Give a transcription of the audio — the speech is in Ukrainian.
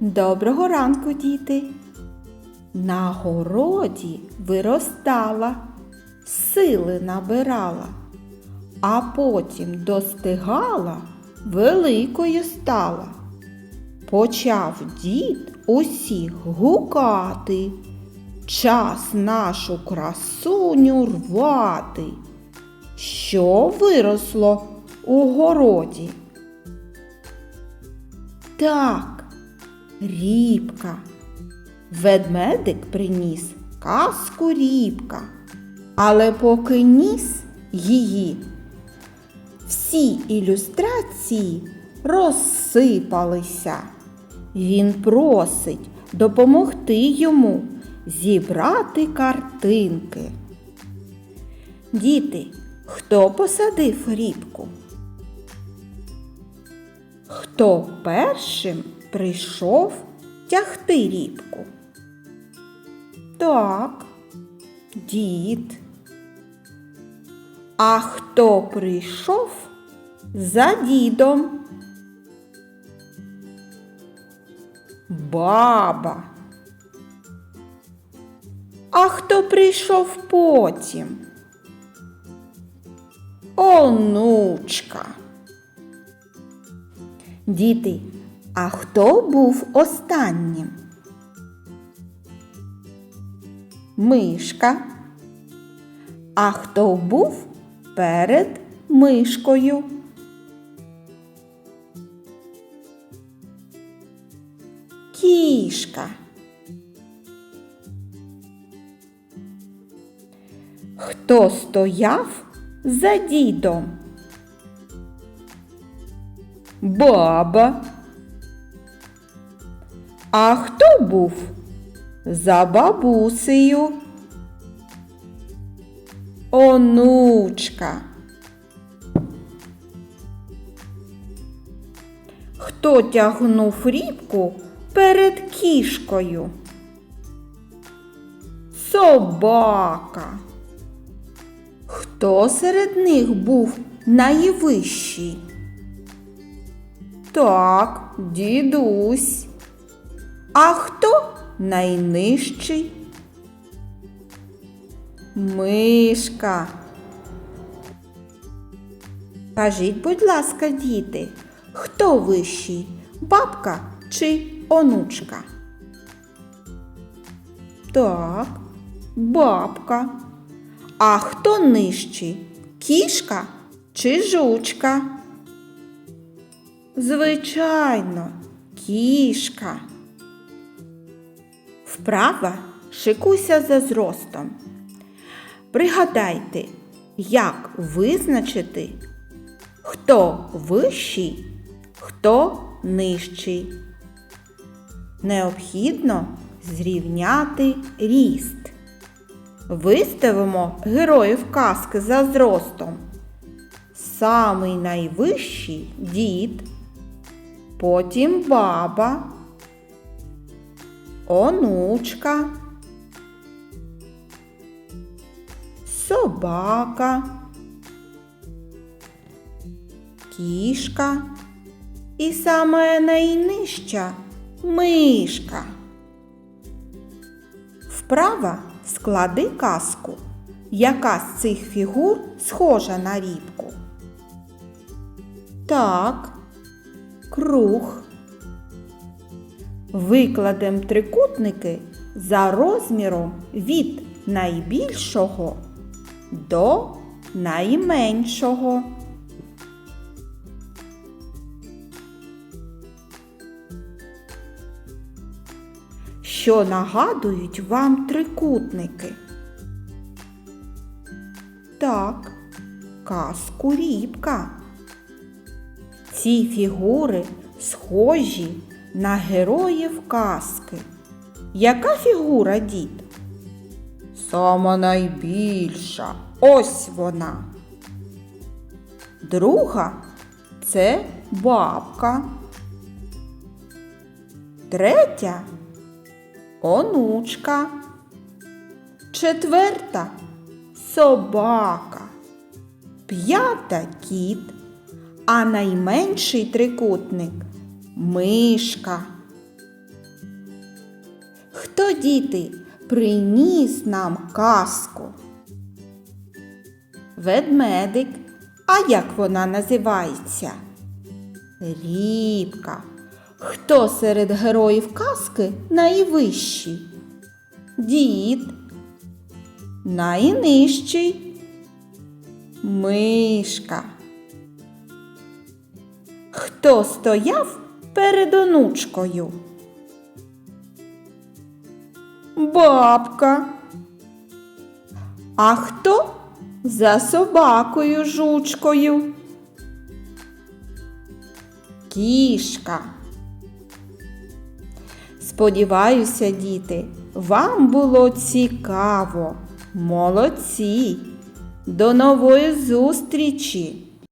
Доброго ранку, діти. На городі виростала, сили набирала, а потім достигала, великою стала. Почав дід усіх гукати, час нашу красуню рвати. Що виросло у городі? Так, рібка. Ведмедик приніс казку рібка, але поки ніс її, всі ілюстрації розсипалися. Він просить допомогти йому зібрати картинки. Діти, хто посадив рібку? Хто першим прийшов тягти рібку? Так, дід. А хто прийшов за дідом? Баба. А хто прийшов потім? Онучка. Діти, а хто був останнім? Мишка. А хто був перед мишкою? Кішка. Хто стояв за дідом? Баба. А хто був за бабусею? Онучка. Хто тягнув рібку перед кішкою? Собака. Хто серед них був найвищий? Так, дідусь. А хто найнижчий? Мишка. Кажіть, будь ласка, діти, хто вищий? Бабка чи онучка? Так, бабка. А хто нижчий? Кішка чи жучка? Звичайно, кішка. Вправа шикуйся за зростом. Пригадайте, як визначити, хто вищий, хто нижчий. Необхідно зрівняти ріст. Виставимо героїв казки за зростом. Самий найвищий дід, потім баба, онучка, собака, кішка і саме найнижча мишка. Вправа склади казку, яка з цих фігур схожа на рібку. Так, круг. Викладемо трикутники за розміром від найбільшого до найменшого. Що нагадують вам трикутники? Так, казку рібка. Ці фігури схожі на героїв казки. Яка фігура дід? Сама найбільша. Ось вона. Друга це бабка. Третя онучка. Четверта собака. П'ята кіт, а найменший трикутник мишка. Хто діти приніс нам казку? Ведмедик. А як вона називається? Рібка. Хто серед героїв казки найвищий? Дід. Найнижчий. Мишка. Хто стояв перед онучкою? Бабка. А хто за собакою жучкою? Кішка. Сподіваюся, діти, вам було цікаво. Молодці. До нової зустрічі!